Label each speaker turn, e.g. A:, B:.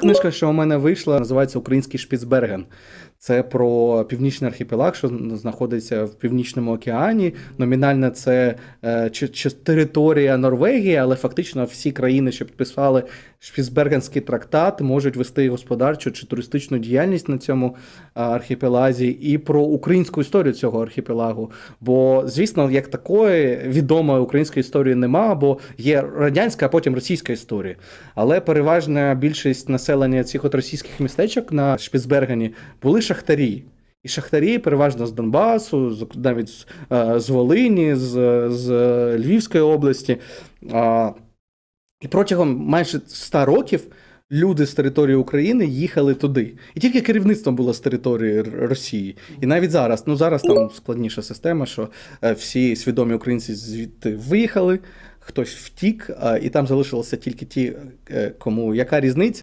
A: Книжка, що у мене вийшла, називається Український Шпіцберген. Це про північний архіпелаг, що знаходиться в Північному океані. Номінально це е, чи, чи територія Норвегії, але фактично всі країни, що підписали Шпіцбергенський трактат, можуть вести господарчу чи туристичну діяльність на цьому е, архіпелазі, і про українську історію цього архіпелагу. Бо, звісно, як такої відомої української історії нема, бо є радянська, а потім російська історія. Але переважна більшість населення цих от російських містечок на Шпіцбергені були шахтарі. І шахтарі переважно з Донбасу, навіть е, з Волині, з, з Львівської області. І протягом майже 100 років люди з території України їхали туди. І тільки керівництво було з території Росії. І навіть зараз, ну зараз там складніша система, що е, всі свідомі українці звідти виїхали, хтось втік, і там залишилося тільки ті, е, кому яка різниця.